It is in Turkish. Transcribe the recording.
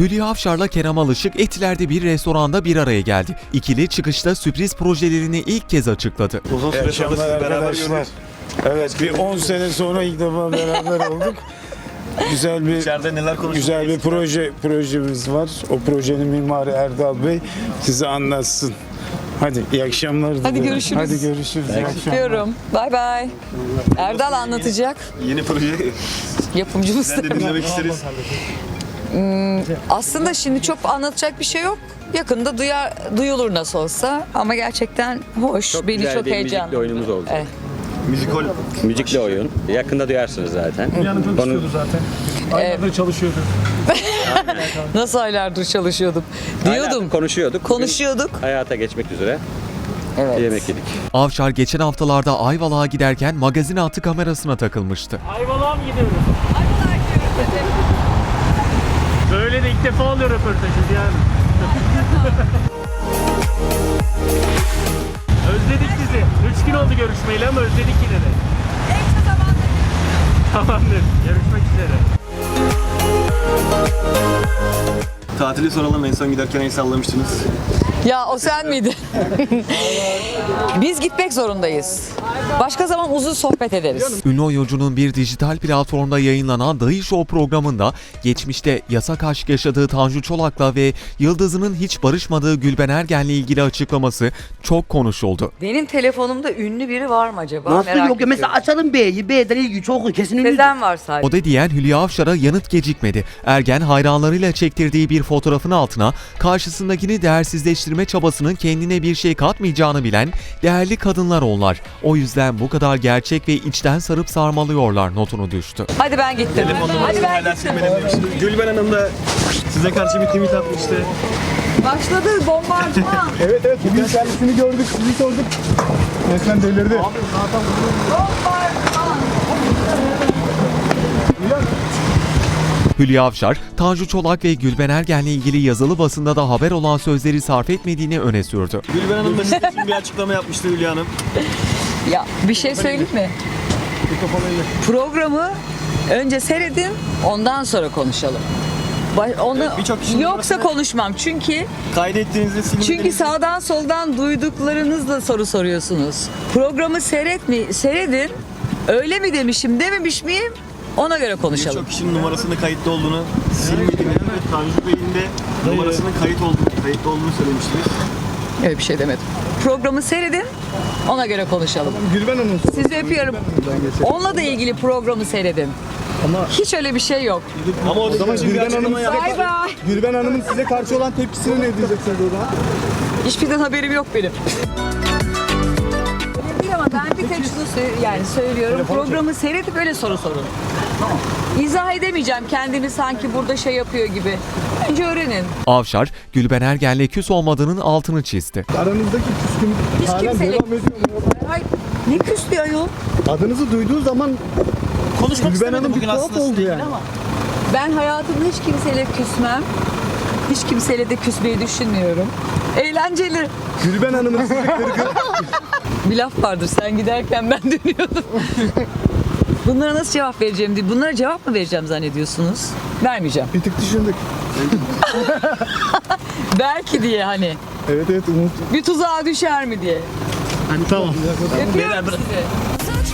Hülya Avşar'la Kerem Alışık Etiler'de bir restoranda bir araya geldi. İkili çıkışta sürpriz projelerini ilk kez açıkladı. Uzun süre sonra sizi beraber görüyoruz. Evet bir 10 sene sonra ilk defa beraber olduk. Güzel bir İçeride neler güzel bir proje projemiz var. O projenin mimarı Erdal Bey size anlatsın. Hadi iyi akşamlar. dilerim. görüşürüz. Hadi görüşürüz. iyi akşamlar. Diyorum. Bay bay. Erdal anlatacak. Yeni proje Yapımcımız. sen de dinlemek isteriz. Aslında şimdi çok anlatacak bir şey yok. Yakında duyar, duyulur nasıl olsa ama gerçekten hoş. Beni güzel çok bir müzikli oyunumuz oldu. Evet. Müzikol. Müzikli oyun. Yakında duyarsınız zaten. Çok Konu- istiyordu zaten. Aylardır çalışıyordu. Nasıl aylardır çalışıyordum. Aylardır Diyordum. konuşuyorduk. Bugün Konuşuyorduk. hayata geçmek üzere Evet. yemek yedik. Avşar geçen haftalarda Ayvalık'a giderken magazin attı kamerasına takılmıştı. Ayvalık'a mı gidiyoruz? Böyle de ilk defa oluyor röportajı yani. özledik sizi. Üç gün oldu görüşmeyeli ama özledik yine de. Tamamdır. Görüşmek üzere. Tatili soralım en son giderken el sallamıştınız. Ya o sen miydin? Biz gitmek zorundayız. Başka zaman uzun sohbet ederiz. Ünlü oyuncunun bir dijital platformda yayınlanan Dayı Show programında geçmişte yasak aşk yaşadığı Tanju Çolak'la ve Yıldız'ının hiç barışmadığı Gülben Ergen'le ilgili açıklaması çok konuşuldu. Benim telefonumda ünlü biri var mı acaba? Nasıl yok ya mesela açalım B'yi. B'den ilgi çok kesin ünlü. Sezen var sadece. O da diyen Hülya Avşar'a yanıt gecikmedi. Ergen hayranlarıyla çektirdiği bir fotoğrafın altına karşısındakini değersizleştirme çabasının kendine bir şey katmayacağını bilen değerli kadınlar onlar. O yüzden bu kadar gerçek ve içten sarıp sarmalıyorlar notunu düştü. Hadi ben gittim. Hadi ben gittim. Gülben Hanım da size karşı bir tweet atmıştı. Başladı bombardıman. Evet evet. Bugün kendisini gördük. Sizi sorduk. Resmen delirdi. Hülya Avşar, Tanju Çolak ve Gülben Ergen'le ilgili yazılı basında da haber olan sözleri sarf etmediğini öne sürdü. Gülben Hanım da sizin için bir açıklama yapmıştı Hülya Hanım. Ya bir şey söyleyeyim mi? Programı önce seyredin, ondan sonra konuşalım. Ba- Onu Evet, birçok kişinin yoksa arasında- konuşmam çünkü Kaydettiğinizde silmediğinizde... çünkü sağdan soldan duyduklarınızla soru soruyorsunuz. Programı seyret mi seyredin. Öyle mi demişim, dememiş miyim? Ona göre konuşalım. Birçok kişinin numarasının kayıtlı olduğunu, silmediğini ve Tanju Bey'in de numarasının kayıt olduğunu, kayıtlı olduğunu söylemiştiniz. Öyle bir şey demedim. Programı seyredin, ona göre konuşalım. Gülben Hanım. Sizi öpüyorum. Onunla da ilgili programı seyredin. Hiç öyle bir şey yok. Ama o zaman Gülben Hanım- açıklama yaptı. Bay bay. Gülben Hanım'ın size karşı olan tepkisine ne diyeceksiniz o zaman? Hiçbirden haberim yok benim. Değil ama ben bir tek şunu sö- yani söylüyorum. Programı seyredip öyle soru sorun. İzah edemeyeceğim kendimi sanki burada şey yapıyor gibi. Önce öğrenin. Avşar, Gülben Ergen'le küs olmadığının altını çizdi. Aranızdaki küskünlük Hiç halen kimseyle... devam ediyor mu? Ay, ne küslü ayol? Adınızı duyduğu zaman Konuşmak Gülben Hanım bir bugün tuhaf aslında oldu sizinle yani. ama. Ben hayatımda hiç kimseyle küsmem. Hiç kimseyle de küsmeyi düşünmüyorum. Eğlenceli. Gülben Hanım'ın sizi. Bir laf vardır sen giderken ben dönüyordum. Bunlara nasıl cevap vereceğim diye. Bunlara cevap mı vereceğim zannediyorsunuz? Vermeyeceğim. Bir tık düşündük. Belki diye hani. Evet evet Umut. Bir tuzağa düşer mi diye. Hani tamam. Öpüyorum sizi. Touch